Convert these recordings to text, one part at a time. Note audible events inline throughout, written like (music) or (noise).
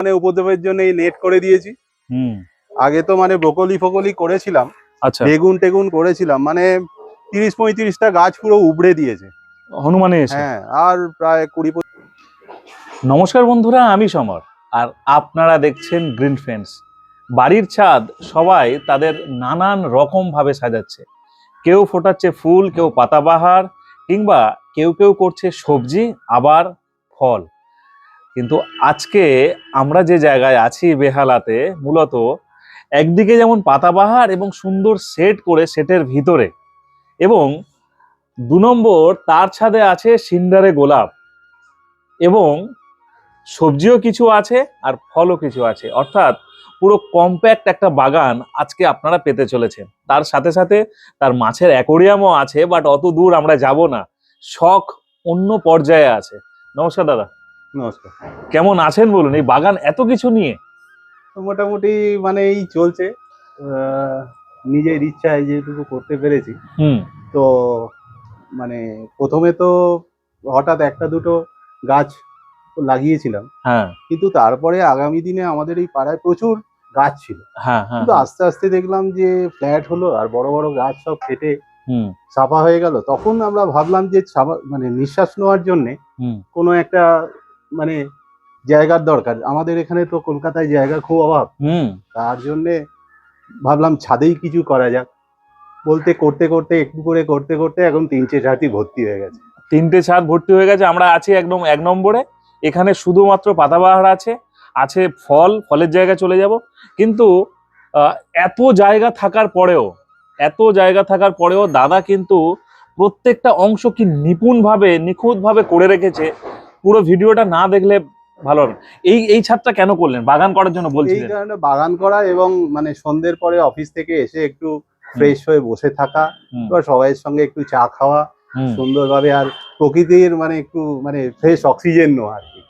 মানে উপদ্রবের জন্য এই নেট করে দিয়েছি। হুম। আগে তো মানে ব্রোকলি ফোকলি করেছিলাম আচ্ছা। বেগুন টেগুন করেছিলাম মানে তিরিশ পঁয়ত্রিশটা গাছ পুরো উবড়ে দিয়েছে। হনুমানে হ্যাঁ আর প্রায় কুড়ি নমস্কার বন্ধুরা আমি সমর। আর আপনারা দেখছেন গ্রিন ফ্রেন্ডস বাড়ির ছাদ সবাই তাদের নানান রকম ভাবে সাজাচ্ছে। কেউ ফোটাচ্ছে ফুল কেউ পাতাবাহার কিংবা কেউ কেউ করছে সবজি আবার ফল। কিন্তু আজকে আমরা যে জায়গায় আছি বেহালাতে, মূলত একদিকে যেমন পাতাবাহার এবং সুন্দর সেট করে সেটের ভিতরে এবং দু নম্বর তার ছাদে আছে সিন্ডারে গোলাপ এবং সবজিও কিছু আছে আর ফলও কিছু আছে। অর্থাৎ পুরো কম্প্যাক্ট একটা বাগান আজকে আপনারা পেতে চলেছেন। তার সাথে সাথে তার মাছের অ্যাকোরিয়ামও আছে বাট অত দূর আমরা যাব না। শখ অন্য পর্যায়ে আছে। নমস্কার দাদা। নমস্কার। কেমন আছেন বলুন? এই বাগান এত কিছু নিয়ে? মোটামুটি মানে এই চলছে। নিজের ইচ্ছায় যেটুকু করতে পেরেছি। তো মানে প্রথমে তো হঠাৎ একটা দুটো গাছ লাগিয়েছিলাম। হ্যাঁ। কিন্তু তারপরে আগামী দিনে আমাদের এই পাড়ায় প্রচুর গাছ ছিল। হ্যাঁ হ্যাঁ কিন্তু আস্তে আস্তে দেখলাম যে ফ্ল্যাট হলো আর বড় বড় গাছ সব কেটে সাফা হয়ে গেল। তখন আমরা ভাবলাম যে মানে নিঃশ্বাস নেওয়ার জন্য হুম। কোনো একটা মানে জায়গার দরকার। আমাদের এখানে তো কলকাতায় জায়গার খুব অভাব। হুম। তার জন্যে ভাবলাম ছাদেই কিছু করা যাক। বলতে করতে করতে একটু করে করতে করতে এখন তিনটে চারটি ভর্তি হয়ে গেছে। তিনটে ছাদ ভর্তি হয়ে গেছে আমরা আছি একদম এক নম্বরে। এখানে শুধুমাত্র পাতাবাহার আছে আছে ফল ফলের জায়গায় চলে যাব। কিন্তু এত জায়গা থাকার পরেও এত জায়গা থাকার পরেও দাদা কিন্তু প্রত্যেকটা অংশ কি নিপুণভাবে নিখুঁতভাবে করে রেখেছে। পুরো ভিডিওটা না দেখলে ভালো হবে। এই এই ছাদটা কেন করলেন? বাগান করার জন্য এই কারণে বাগান করা এবং মানে সন্ধ্যের পরে অফিস থেকে এসে একটু ফ্রেশ হয়ে বসে থাকা এবার সবাইয়ের সঙ্গে একটু চা খাওয়া। সুন্দরভাবে আর প্রকৃতির মানে একটু মানে ফ্রেশ অক্সিজেন নেওয়া আর কি।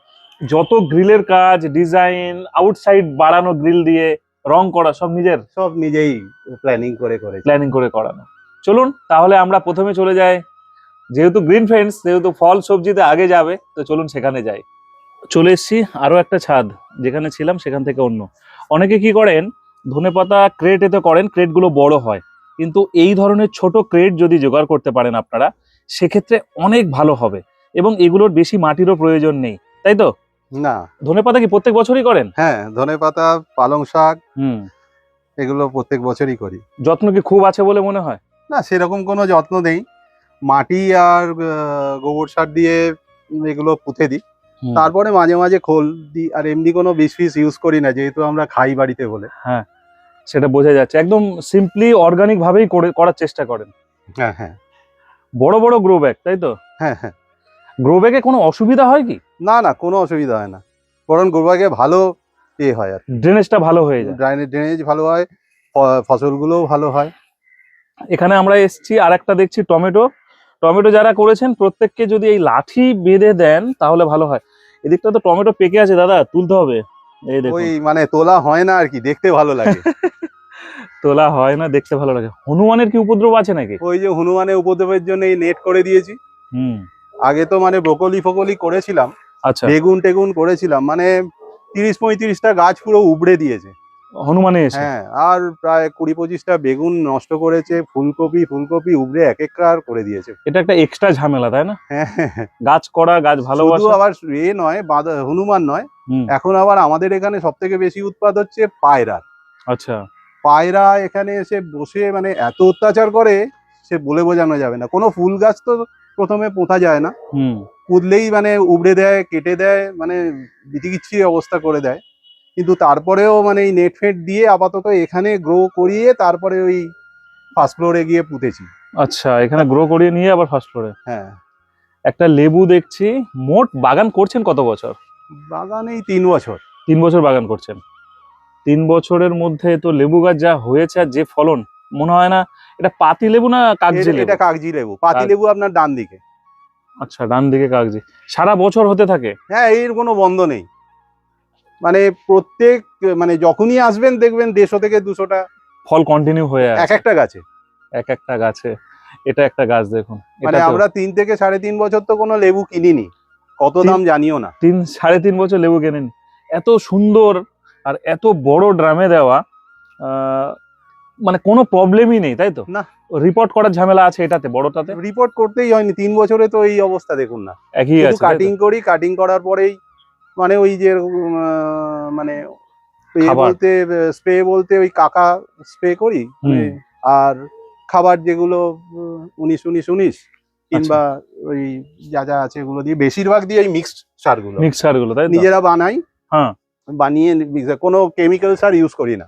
যত গ্রিলের কাজ ডিজাইন আউটসাইড বাড়ানো গ্রিল দিয়ে রং করা সব নিজের? সব নিজেই প্ল্যানিং করে করে প্ল্যানিং করে করানো। চলুন তাহলে আমরা প্রথমে চলে যাই যেহেতু গ্রিন ফ্রেন্ডস যেহেতু ফল সবজিতে আগে যাবে তো চলুন সেখানে যাই। চলে এসেছি আরও একটা ছাদ যেখানে ছিলাম সেখান থেকে অন্য। অনেকে কি করেন ধনেপাতা ক্রেট এতে করেন ক্রেটগুলো বড় হয়। কিন্তু এই ধরনের ছোট ক্রেট যদি জোগাড় করতে পারেন আপনারা সেক্ষেত্রে অনেক ভালো হবে এবং এগুলোর বেশি মাটিরও প্রয়োজন নেই। তাই তো? না। ধনেপাতা কি প্রত্যেক বছরই করেন? হ্যাঁ ধনে পাতা পালং শাক হুম। এগুলো প্রত্যেক বছরই করি। যত্ন কি খুব আছে বলে মনে হয়? না সেরকম কোনো যত্ন নেই। মাটি আর গোবর সার দিয়ে এগুলো পুঁতে দিই। তারপরে মাঝে মাঝে খোল দিই আর এমনি কোনো বিষ ফিস ইউজ করি না যেহেতু আমরা খাই বাড়িতে বলে। হ্যাঁ সেটা বোঝা যাচ্ছে। একদম সিম্পলি অর্গানিক ভাবেই করে করার চেষ্টা করেন। হ্যাঁ হ্যাঁ। বড় বড় গ্রো ব্যাগ তাই তো? হ্যাঁ হ্যাঁ। গ্রো ব্যাগে কোনো অসুবিধা হয় কি? না না কোনো অসুবিধা হয় না। বরং গ্রো ব্যাগে ভালো এ হয় আর ড্রেনেজটা ভালো হয়ে যায়। ড্রাইনেজ ড্রেনেজ ভালো হয় ফসলগুলোও ভালো হয়। এখানে আমরা এসেছি আর একটা দেখছি টমেটো। টমেটো যারা করেছেন প্রত্যেককে যদি এই লাঠি বেঁধে দেন তাহলে ভালো হয়। এদিকটা তো টমেটো পেকে আছে দাদা তুলতে হবে। এই দেখুন। ওই মানে তোলা হয় না আর কি দেখতে ভালো লাগে। (laughs) তোলা হয় না দেখতে ভালো লাগে। হনুমানের কি উপদ্রব আছে নাকি? ওই যে হনুমানের উপদ্রবের জন্য এই নেট করে দিয়েছি। হুম। আগে তো মানে ব্রোকলি ফোকলি করেছিলাম আচ্ছা। বেগুন টেগুন করেছিলাম মানে তিরিশ পঁয়ত্রিশটা গাছ পুরো উবড়ে দিয়েছে। হনুমানে এসে। হ্যাঁ আর প্রায় কুড়ি পঁচিশটা বেগুন নষ্ট করেছে ফুলকপি ফুলকপি উবড়ে এক একবার করে দিয়েছে। এটা একটা এক্সট্রা ঝামেলা তাই না? হ্যাঁ, হ্যাঁ, হ্যাঁ। গাছ করা গাছ ভালোবাসা। আবার এ নয় হনুমান নয় এখন আবার আমাদের এখানে সব থেকে বেশি উৎপাদ হচ্ছে পায়রা। আচ্ছা। পায়রা এখানে এসে বসে মানে এত অত্যাচার করে সে বলে বোঝানো যাবে না। কোনো ফুল গাছ তো প্রথমে পোঁতা যায় না। হুম। পুঁতলেই মানে উবড়ে দেয় কেটে দেয় মানে বিচিকিচ্ছি অবস্থা করে দেয়। কিন্তু তারপরেও মানে এই নেট ফেট দিয়ে আপাতত এখানে গ্রো করিয়ে তারপরে ওই ফার্স্ট ফ্লোরে গিয়ে পুঁতেছি। আচ্ছা এখানে গ্রো করিয়ে নিয়ে আবার ফার্স্ট ফ্লোরে হ্যাঁ। একটা লেবু দেখছি মোট বাগান করছেন কত বছর? বাগানেই তিন বছর। তিন বছর বাগান করছেন। তিন বছরের মধ্যে তো লেবু গাছ যা হয়েছে আর যে ফলন মনে হয় না এটা পাতি লেবু না কাগজি লেবু? এটা কাগজি লেবু পাতি লেবু আপনার ডান দিকে। আচ্ছা ডান দিকে কাগজি। সারা বছর হতে থাকে? হ্যাঁ এর কোনো বন্ধ নেই। মানে প্রত্যেক মানে যখনই আসবেন দেখবেন দেড়শো থেকে দুশোটা ফল কন্টিনিউ হয়ে এক একটা গাছে। এক একটা গাছে। এটা একটা গাছ দেখুন। মানে আমরা তিন থেকে সাড়ে তিন বছর তো কোনো লেবু কিনিনি। কত দাম জানিও না। তিন সাড়ে তিন বছর লেবু কেনেন। এত সুন্দর আর এত বড় ড্রামে দেওয়া আহ, মানে কোনো প্রবলেমই নেই তাই তো? না। রিপোর্ট করার ঝামেলা আছে এটাতে বড়টাতে? রিপোর্ট করতেই হয়নি। তিন বছরে তো এই অবস্থা দেখুন না। একই আছে কাটিং করি কাটিং করার পরেই মানে ওই যে মানে বলতে স্প্রে বলতে ওই কাকা স্প্রে করি আর খাবার যেগুলো উনিশ উনিশ উনিশ আচ্ছা। কিংবা ওই যা যা আছে এগুলো দিয়ে বেশিরভাগ দিয়ে ওই মিক্সড সারগুলো। মিক্সারগুলো তাই নিজেরা বানাই হ্যাঁ। বানিয়ে কোনো কেমিক্যাল সার ইউজ করি না।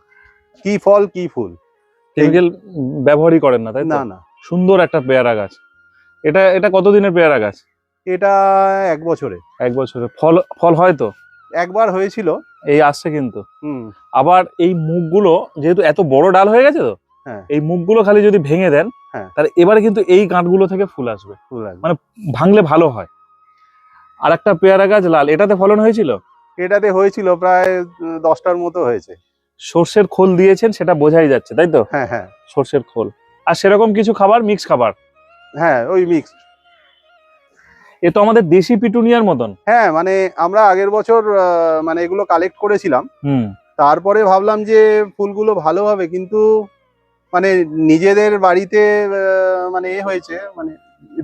কি ফল কি ফুল। কেমিক্যাল ব্যবহারই করেন না তাই না না। সুন্দর একটা পেয়ারা গাছ। এটা এটা কতদিনের পেয়ারা গাছ? এটা এক বছরে। এক বছরে। ফল ফল হয় তো? একবার হয়েছিল। এই আসছে কিন্তু। হুম। আবার এই মুখগুলো যেহেতু এত বড় ডাল হয়ে গেছে তো হ্যাঁ। এই মুখগুলো খালি যদি ভেঙে দেন হ্যাঁ। তাহলে এবারে কিন্তু এই কাঁটগুলো থেকে ফুল আসবে। ফুল আসবে। মানে ভাঙলে ভালো হয়। আর একটা পেয়ারা গাছ লাল এটাতে ফলন হয়েছিল? এটাতে হয়েছিল প্রায় দশটার মতো হয়েছে। সর্ষের খোল দিয়েছেন সেটা বোঝাই যাচ্ছে তাই তো? হ্যাঁ হ্যাঁ। সর্ষের খোল। আর সেরকম কিছু খাবার মিক্স খাবার? হ্যাঁ ওই মিক্স এ তো আমাদের দেশি পিটুনিয়ার মতন। হ্যাঁ মানে আমরা আগের বছর মানে এগুলো কালেক্ট করেছিলাম। হুম। তারপরে ভাবলাম যে ফুলগুলো ভালো হবে কিন্তু মানে নিজেদের বাড়িতে মানে এ হয়েছে মানে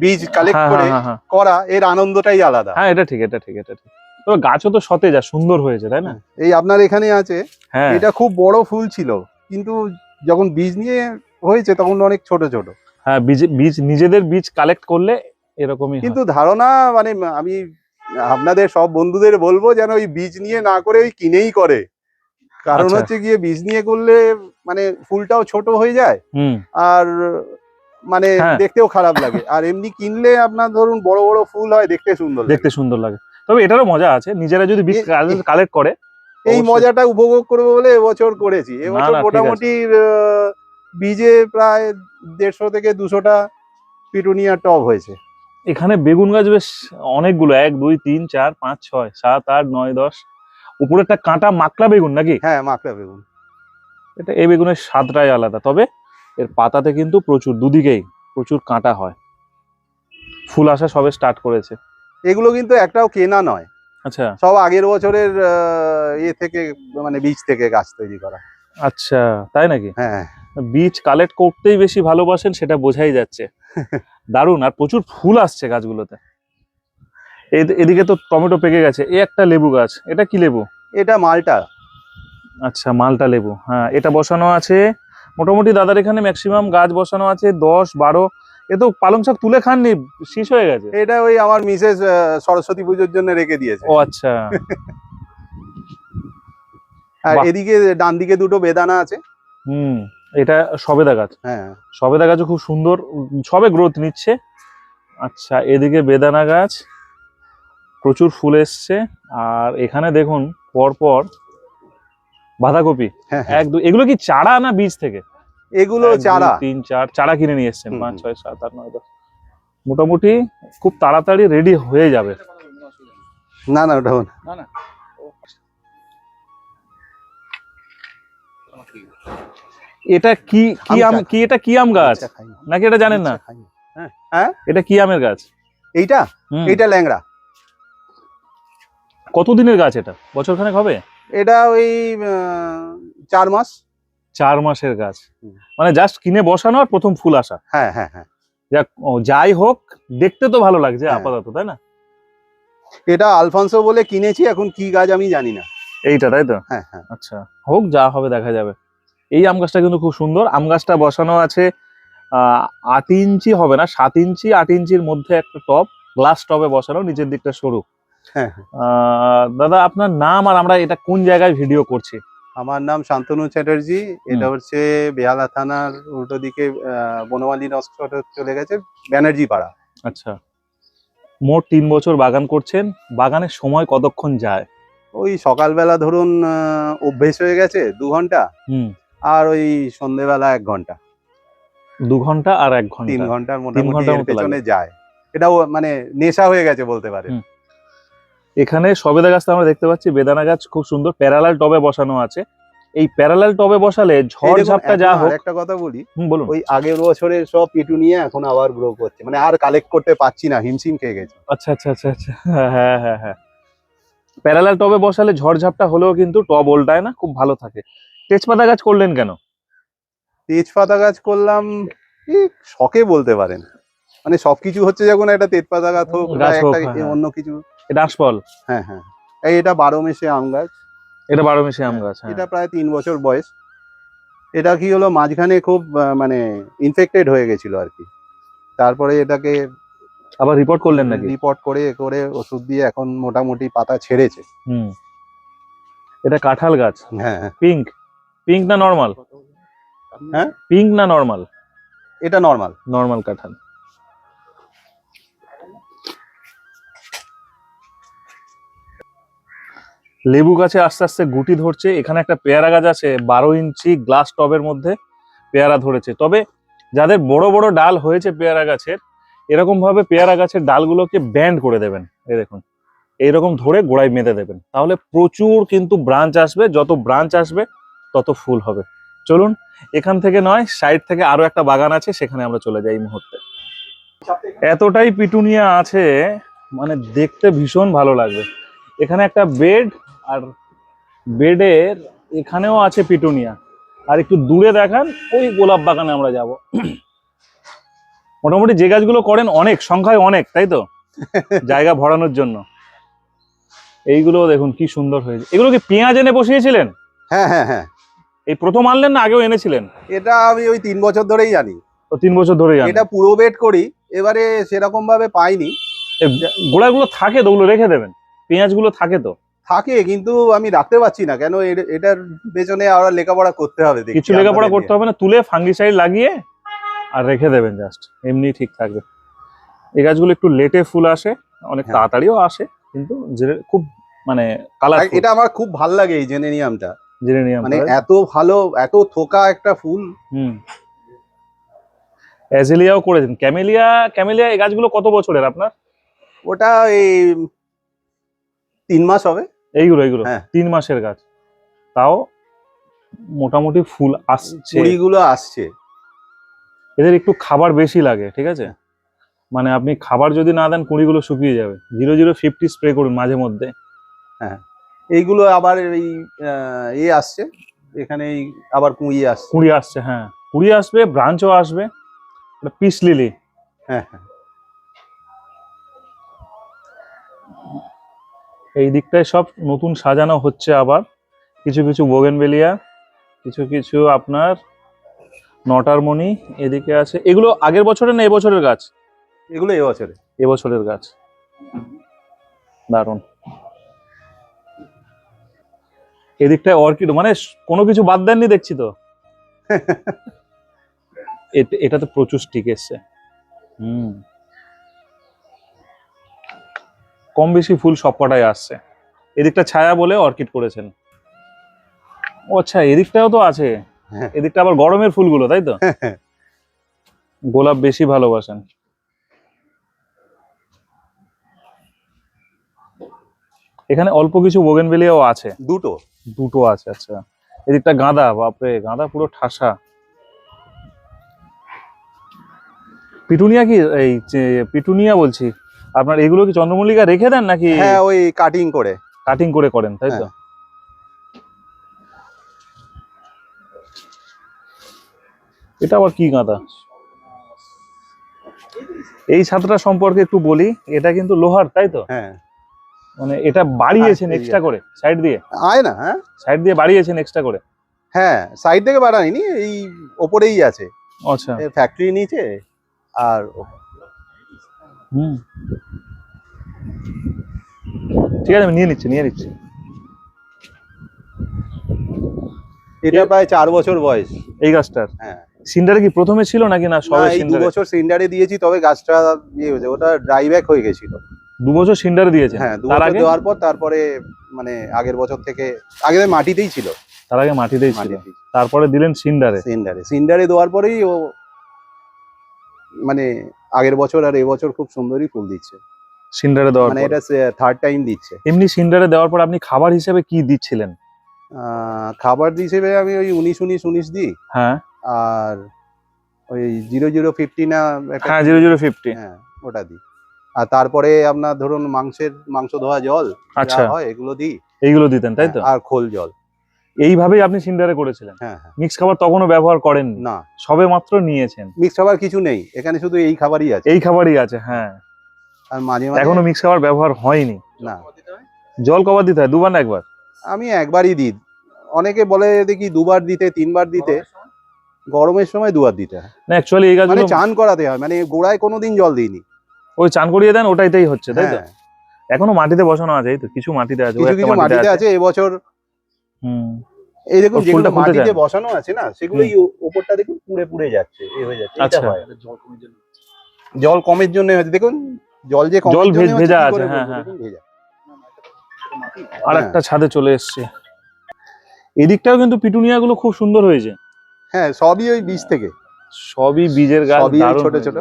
বীজ কালেক্ট হ্যাঁ, করে হ্যাঁ, হ্যাঁ, করা এর আনন্দটাই আলাদা। হ্যাঁ এটা ঠিক এটা ঠিক এটা ঠিক। তবে গাছও তো সতেজ আর সুন্দর হয়েছে তাই না? এই আপনার এখানে আছে। হ্যাঁ। এটা খুব বড় ফুল ছিল কিন্তু যখন বীজ নিয়ে হয়েছে তখন অনেক ছোট ছোট। হ্যাঁ বীজ বীজ নিজেদের বীজ কালেক্ট করলে এরকমই কিন্তু ধারণা মানে আমি আপনাদের সব বন্ধুদের বলব যেন ওই বীজ নিয়ে না করে ওই কিনেই করে। কারণ আচ্ছা। হচ্ছে গিয়ে বীজ নিয়ে করলে মানে ফুলটাও ছোট হয়ে যায় হুম। আর মানে হ্যাঁ। দেখতেও খারাপ লাগে। আর এমনি কিনলে আপনার ধরুন বড় বড় ফুল হয় দেখতে সুন্দর দেখতে সুন্দর লাগে। তবে এটারও মজা আছে নিজেরা যদি বীজ কালেক্ট করে এই মজাটা উপভোগ করব বলে এবছর করেছি। এবছর। মোটামুটি বীজে প্রায় দেড়শো থেকে দুশোটা পিটুনিয়া টব হয়েছে। এখানে বেগুন গাছ বেশ অনেকগুলো এক দুই তিন চার পাঁচ ছয় সাত আট নয় দশ। উপরে একটা কাঁটা মাকড়া বেগুন নাকি? হ্যাঁ মাকড়া বেগুন। এটা এই বেগুনের স্বাদটাই আলাদা তবে এর পাতাতে কিন্তু প্রচুর দুদিকেই প্রচুর কাঁটা হয়। ফুল আসা সবে স্টার্ট করেছে। এগুলো কিন্তু একটাও কেনা নয়। আচ্ছা। সব আগের বছরের ইয়ে থেকে মানে বীজ থেকে গাছ তৈরি করা। আচ্ছা তাই নাকি? হ্যাঁ। বীজ কালেক্ট করতেই বেশি ভালোবাসেন সেটা বোঝাই যাচ্ছে। (laughs) দারুণ আর প্রচুর ফুল আসছে গাছগুলোতে। এদ- এদিকে তো টমেটো পেকে গেছে। এ একটা লেবু গাছ। এটা কি লেবু? এটা মালটা। আচ্ছা মালটা লেবু। হ্যাঁ এটা বসানো আছে। মোটামুটি দাদার এখানে ম্যাক্সিমাম গাছ বসানো আছে দশ বারো। এ তো পালং শাক তুলে খাননি শেষ হয়ে গেছে। এটা ওই আমার মিসেস সরস্বতী পুজোর জন্য রেখে দিয়েছে। ও আচ্ছা। আর এদিকে ডান দিকে দুটো বেদানা আছে। হুম। এটা সবেদা গাছ। হ্যাঁ। সবেদা গাছও খুব সুন্দর সবে গ্রোথ নিচ্ছে। আচ্ছা এদিকে বেদানা গাছ প্রচুর ফুল এসছে। আর এখানে দেখুন পরপর বাঁধাকপি। হ্যাঁ এক দুই এগুলো কি চারা না বীজ থেকে? এগুলো চারা। তিন চার চারা কিনে নিয়ে এসছেন। পাঁচ ছয় সাত আট নয় দশ। মোটামুটি খুব তাড়াতাড়ি রেডি হয়ে যাবে। না না ওটা না। এটা কি কি আম। কি এটা কি আম গাছ? নাকি এটা জানেন না? আচ্ছা, হ্যাঁ এটা কি আমের গাছ? এইটা? এইটা ল্যাংড়া। কতদিনের গাছ এটা? বছরখানেক হবে? এটা ওই চার মাস। চার মাসের গাছ। মানে জাস্ট কিনে বসানো আর প্রথম ফুল আসা। হ্যাঁ হ্যাঁ হ্যাঁ। যাক যাই হোক দেখতে তো ভালো লাগছে হ্যাঁ। আপাতত তাই না? এটা আলফানসো বলে কিনেছি এখন কি গাছ আমি জানি না। এইটা তাই তো? হ্যাঁ হ্যাঁ। আচ্ছা হোক যা হবে দেখা যাবে। এই আম গাছটা কিন্তু খুব সুন্দর। আম গাছটা বসানো আছে আট ইঞ্চি হবে না সাত ইঞ্চি আট ইঞ্চির মধ্যে একটা টপ গ্লাস টবে বসানো নিচের দিকটা সরু। হ্যাঁ হ্যাঁ। দাদা আপনার নাম আর আমরা এটা কোন জায়গায় ভিডিও করছি? আমার নাম শান্তনু চ্যাটার্জি এটা হচ্ছে বেহালা থানার উল্টো দিকে বনমালী নস্কট চলে গেছে ব্যানার্জি পাড়া আচ্ছা। মোট তিন বছর বাগান করছেন বাগানের সময় কতক্ষণ যায়? ওই সকালবেলা ধরুন অভ্যেস হয়ে গেছে দু ঘণ্টা। হুম। আর ওই সন্ধেবেলা এক ঘণ্টা। দু ঘণ্টা আর এক ঘণ্টা। তিন ঘণ্টা ঘণ্টার মোটামুটি পেছনে যায়। এটাও মানে নেশা হয়ে গেছে বলতে পারে এখানে সবেদা গাছটা আমরা দেখতে পাচ্ছি। বেদানা গাছ খুব সুন্দর। প্যারালাল টবে বসানো আছে। এই প্যারালাল টবে বসালে ঝড় ঝাপটা যা হোক একটা কথা বলি। বলুন। ওই আগের বছরের সব পিটুনিয়া এখন আবার গ্রো করছে। মানে আর কালেক্ট করতে পারছি না। হিমশিম খেয়ে গেছে। আচ্ছা আচ্ছা আচ্ছা আচ্ছা। হ্যাঁ হ্যাঁ হ্যাঁ প্যারালাল টবে বসালে ঝড়ঝাপটা হলেও কিন্তু টব ওল্টায় না। খুব ভালো থাকে। তেজপাতা গাছ করলেন কেন? তেজপাতা গাছ করলাম শখে বলতে পারেন। মানে সবকিছু হচ্ছে যখন একটা তেজপাতা গাছ হোক হ্যাঁ, হ্যাঁ। অন্য কিছু। আশফল হ্যাঁ হ্যাঁ। এই এটা বারো মেশে আম গাছ। এটা বারো মেশে আম গাছ হ্যাঁ। এটা প্রায় তিন বছর বয়স। এটা কি হলো মাঝখানে খুব মানে ইনফেক্টেড হয়ে গেছিল আর কি। তারপরে এটাকে আবার রিপোর্ট করলেন নাকি? রিপোর্ট করে করে ওষুধ দিয়ে এখন মোটামুটি পাতা ছেড়েছে। হুম। এটা কাঁঠাল গাছ? হ্যাঁ। পিঙ্ক? পিঙ্ক না নর্মাল হ্যাঁ? পিঙ্ক না নর্মাল এটা নর্মাল নর্মাল কাঁঠাল। লেবু গাছে আস্তে আস্তে গুটি ধরছে। এখানে একটা পেয়ারা গাছ আছে বারো ইঞ্চি গ্লাস টবের মধ্যে পেয়ারা ধরেছে। তবে যাদের বড় বড় ডাল হয়েছে পেয়ারা গাছের এরকম ভাবে পেয়ারা গাছের ডালগুলোকে ব্যান্ড করে দেবেন। এই দেখুন এইরকম ধরে গোড়ায় বেঁধে দেবেন। তাহলে প্রচুর কিন্তু ব্রাঞ্চ আসবে। যত ব্রাঞ্চ আসবে তত ফুল হবে। চলুন, এখান থেকে নয়, সাইড থেকে আরও একটা বাগান আছে, সেখানে আমরা চলে যাই মুহূর্তে। এতটাই পিটুনিয়া আছে মানে দেখতে ভীষণ ভালো লাগবে। এখানে একটা বেড, আর বেডের এখানেও আছে পিটুনিয়া। আর একটু দূরে দেখান, ওই গোলাপ বাগানে আমরা যাব। মোটামুটি যে গাছগুলো করেন অনেক, সংখ্যায় অনেক, তাই তো? জায়গা ভরানোর জন্য। এইগুলো দেখুন, কি সুন্দর হয়েছে। এগুলো কি পেঁয়াজ এনে বসিয়েছিলেন? হ্যাঁ হ্যাঁ হ্যাঁ। এই প্রথম আনলেন না আগেও এনেছিলেন? এটা আমি ওই তিন বছর ধরেই জানি। তো তিন বছর ধরেই আনেন এটা পুরো বেড করি এবারে সেরকম ভাবে পাইনি গোড়াগুলো থাকে তো ওগুলো রেখে দেবেন? পেঁয়াজগুলো থাকে তো? থাকে কিন্তু আমি রাখতে পারছি না কেন এটার পেছনে আবার লেখাপড়া করতে হবে কিছু লেখাপড়া করতে হবে না তুলে ফাঙ্গিসাইড লাগিয়ে আর রেখে দেবেন জাস্ট এমনি ঠিক থাকবে। এই গাছগুলো একটু লেটে ফুল আসে অনেক হ্যাঁ। তাড়াতাড়িও আসে কিন্তু খুব মানে কালার এটা আমার খুব ভালো লাগে এই জেনেনিয়ামটা। জেরেনিয়াম মানে এত ভালো এত থোকা একটা ফুল। হুম। অ্যাজেলিয়াও করেছেন ক্যামেলিয়া ক্যামেলিয়া এই গাছগুলো কত বছরের আপনার? ওটা এই তিন মাস হবে। এইগুলো এইগুলো? হ্যাঁ। তিন মাসের গাছ। তাও মোটামুটি ফুল আসছে। কুড়িগুলো আসছে। এদের একটু খাবার বেশি লাগে ঠিক আছে? মানে আপনি খাবার যদি না দেন কুড়িগুলো শুকিয়ে যাবে। জিরো জিরো ফিফটি স্প্রে করুন মাঝে মধ্যে। এইগুলো আবার এই এ আসছে। এখানে এই আবার কুঁড়ি আসছে। কুঁড়ি আসছে হ্যাঁ। কুঁড়ি আসবে ব্রাঞ্চও আসবে। Peace lily. হ্যাঁ হ্যাঁ। এই দিকটায় সব নতুন সাজানো হচ্ছে আবার। কিছু কিছু বোগেনবেলিয়া কিছু কিছু আপনার নটার মণি এদিকে আছে। এগুলো আগের বছরের না এবছরের গাছ? এগুলো এবছরে এবছরের গাছ। দারুণ। এদিকটায় অর্কিড মানে কোনো কিছু বাদ দেননি দেখছি তো। (laughs) এটা তো প্রচুর স্টিক এসছে। হুম। কম বেশি ফুল সবকটাই আসছে। এদিকটা ছায়া বলে অর্কিড করেছেন। ও আচ্ছা এদিকটাও তো আছে। হ্যাঁ। এদিকটা আবার গরমের ফুলগুলো তাই তো? (laughs) গোলাপ বেশি ভালোবাসেন। এখানে অল্প কিছু বোগেনভেলিয়াও আছে। দুটো। দুটো আছে আচ্ছা। এদিকটা গাঁদা বাপরে গাঁদা পুরো ঠাসা। পিটুনিয়া কি এই পিটুনিয়া বলছি আপনার এগুলো কি চন্দ্রমল্লিকা রেখে দেন নাকি? হ্যাঁ ওই কাটিং করে। কাটিং করে করেন তাই তো? হ্যাঁ। এটা আবার কি গাঁদা? এই ছাত্রটা সম্পর্কে একটু বলি এটা কিন্তু লোহার তাই তো? হ্যাঁ। মানে এটা বাড়িয়েছেন আচ্ছা, এক্সট্রা করে সাইড দিয়ে। আয় না হ্যাঁ? সাইড দিয়ে বাড়িয়েছেন এক্সট্রা করে। হ্যাঁ সাইড থেকে বাড়াইনি এই ওপরেই আছে। আচ্ছা। ফ্যাক্টরি নিচে আর হুম। ঠিক আছে আমি নিয়ে নিচ্ছি নিয়ে নিচ্ছি। এটা প্রায় চার বছর বয়স। এই গাছটার? হ্যাঁ। সিন্ডারে কি প্রথমে ছিল নাকি না সবাই সবে দু বছর সিন্ডারে দিয়েছি তবে গাছটা ইয়ে হয়েছে ওটা ড্রাই ব্যাক হয়ে গেছিল। দু বছর সিন্ডারে দিয়েছেন। হ্যাঁ দু বছর দেওয়ার পর তারপরে মানে আগের বছর থেকে আগে মাটিতেই ছিল। তার আগে মাটিতেই ছিল। তারপরে দিলেন সিন্ডারে। সিন্ডারে। সিন্ডারে দেওয়ার পরেই ও মানে আগের বছর আর এবছর খুব সুন্দরই ফুল দিচ্ছে। সিন্ডারে দেওয়ার মানে এটা থার্ড টাইম দিচ্ছে। এমনি সিন্ডারে দেওয়ার পর আপনি খাবার হিসেবে কি দিচ্ছিলেন? আহ, খাবার হিসেবে আমি ওই উনিশ উনিশ উনিশ দিই। হ্যাঁ। আর ওই জিরো জিরো ফিফটি না হ্যাঁ জিরো জিরো ফিফটি হ্যাঁ ওটা দিই। আর তারপরে আপনার ধরুন মাংসের মাংস ধোয়া জল আচ্ছা। হয় এগুলো দিই। এইগুলো দিতেন তাই তো? আর খোল জল। এইভাবেই আপনি সিন্ডারে করেছিলেন? হ্যাঁ হ্যাঁ। মিক্স খাবার তখনও ব্যবহার করেন না। সবে মাত্র নিয়েছেন? মিক্স খাবার কিছু নেই এখানে শুধু এই খাবারই আছে। এই খাবারই আছে হ্যাঁ। আর মাঝে মাঝে এখনও মিক্স খাবার ব্যবহার হয়নি। না। জল কবার দিতে হয়? দুবার না একবার? আমি একবারই দিই। অনেকে বলে দেখি দুবার দিতে তিনবার দিতে। গরমের সময়? দুবার দিতে হয়। না অ্যাকচুয়ালি এই মানে গাছগুলো চান করাতে হয়। মানে গোড়ায় কোনোদিন জল দিইনি। ওই চান করিয়ে দেন ওটাইতেই হচ্ছে তাই তো? হ্যাঁ, এখনও মাটিতে বসানো আছে এই তো কিছু মাটিতে আছে কিছু কিছু মাটিতে আছে। এবছর। হুম। এই দেখুন যেগুলো মাটিতে বসানো আছে না সেগুলোই ওপরটা দেখুন পুড়ে পুড়ে যাচ্ছে এ হয়ে যাচ্ছে এটা আচ্ছা। হয়। জল কমের জন্য হচ্ছে দেখুন জল যে কমের জল জন্য ভেজ- আছে, হ্যাঁ, হ্যাঁ। আর। একটা ছাদে চলে এসছে। এদিকটাও কিন্তু পিটুনিয়া গুলো খুব সুন্দর হয়েছে। হ্যাঁ সবই ওই বীজ থেকে। সবই বীজের গাছ ছোট হয়েছে, ছোট।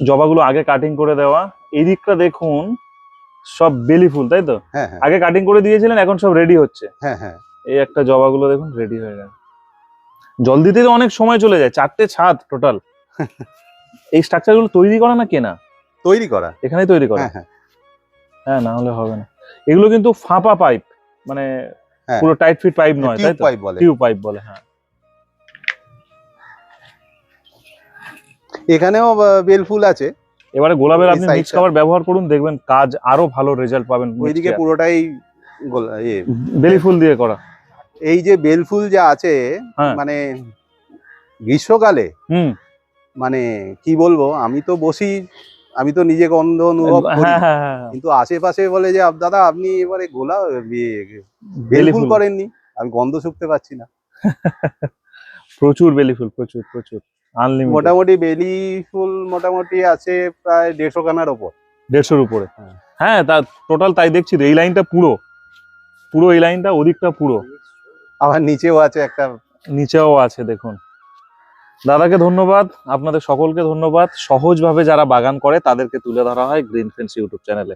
জবাগুলো আগে কাটিং করে দেওয়া। এই দিকটা দেখুন সব বেলি ফুল তাই তো? হ্যাঁ হ্যাঁ। আগে কাটিং করে দিয়েছিলেন এখন সব রেডি হচ্ছে। হ্যাঁ এই একটা জবাগুলো দেখুন রেডি হয়ে গেল। জল দিতে তো অনেক সময় চলে যায় চারটে ছাদ টোটাল (laughs) এই স্ট্রাকচারগুলো তৈরি করা না কেনা তৈরি করা। এখানেই তৈরি করা। হ্যাঁ না হলে হবে না। এগুলো কিন্তু ফাঁপা পাইপ মানে। পুরো টাইট ফিট পাইপ নয় তাই তো? পাইপ বলে। টিউব পাইপ বলে হ্যাঁ। এখানেও আহ, বেল ফুল আছে। এবারে গোলাপের আপনি মিক্স। খাবার ব্যবহার করুন দেখবেন কাজ আরও ভালো রেজাল্ট পাবেন ওইদিকে পুরোটাই ইয়ে। বেলি ফুল দিয়ে করা। এই যে বেল ফুল যা আছে হ্যাঁ। মানে গ্রীষ্মকালে হুম। মানে কি বলব আমি তো বসি আমি তো নিজে গন্ধ অনুভব করি। হ্যাঁ হ্যাঁ হ্যাঁ। কিন্তু আশেপাশে বলে যে দাদা আপনি এবারে গোলা ইয়ে, বেল বেলি ফুল ফুল। করেননি? আমি গন্ধ শুকতে পাচ্ছি না। (laughs) প্রচুর বেলি ফুল প্রচুর প্রচুর। মোটামুটি বেলি ফুল মোটামুটি আছে প্রায় দেড়শো খানার ওপর। দেড়শোর উপরে। হ্যাঁ। হ্যাঁ তা টোটাল তাই দেখছি এই লাইনটা পুরো। পুরো এই লাইনটা ওদিকটা পুরো। আবার নিচেও আছে একটা। নিচেও আছে দেখুন। দাদাকে ধন্যবাদ আপনাদের সকলকে ধন্যবাদ। সহজভাবে যারা বাগান করে তাদেরকে তুলে ধরা হয় গ্রিন ফেন্স ইউটিউব চ্যানেলে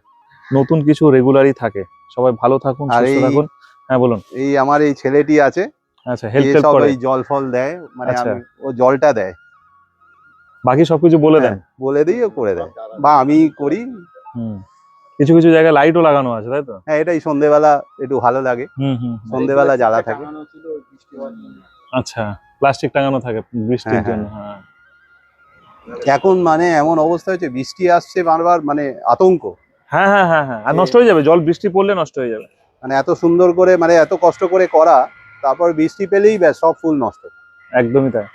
নতুন কিছু রেগুলারই থাকে। সবাই ভালো থাকুন সুস্থ থাকুন। হ্যাঁ বলুন। এই আমার এই ছেলেটি আছে। আচ্ছা হেল্প করে। জল ফল দেয়। মানে আচ্ছা। ও জলটা দেয়। বাকি সবকিছু বলে দেন। হ্যাঁ, বলে দিই ও করে দেয়। বা আমি করি। কিছু কিছু জায়গায় লাইটও লাগানো আছে তাই তো? হ্যাঁ এটাই সন্ধেবেলা একটু ভালো লাগে। হুম হুম হুম। সন্ধেবেলা জ্বালা থাকে। আচ্ছা প্লাস্টিক টাঙানো থাকে বৃষ্টির হ্যাঁ, জন্য হ্যাঁ। এখন মানে এমন অবস্থা হচ্ছে বৃষ্টি আসছে বারবার মানে আতঙ্ক। হ্যাঁ হ্যাঁ হ্যাঁ হ্যাঁ। আর নষ্ট হয়ে যাবে জল বৃষ্টি পড়লে নষ্ট হয়ে যাবে। মানে এত সুন্দর করে মানে এত কষ্ট করে করা তারপর বৃষ্টি পেলেই ব্যাস সব ফুল নষ্ট। একদমই তাই।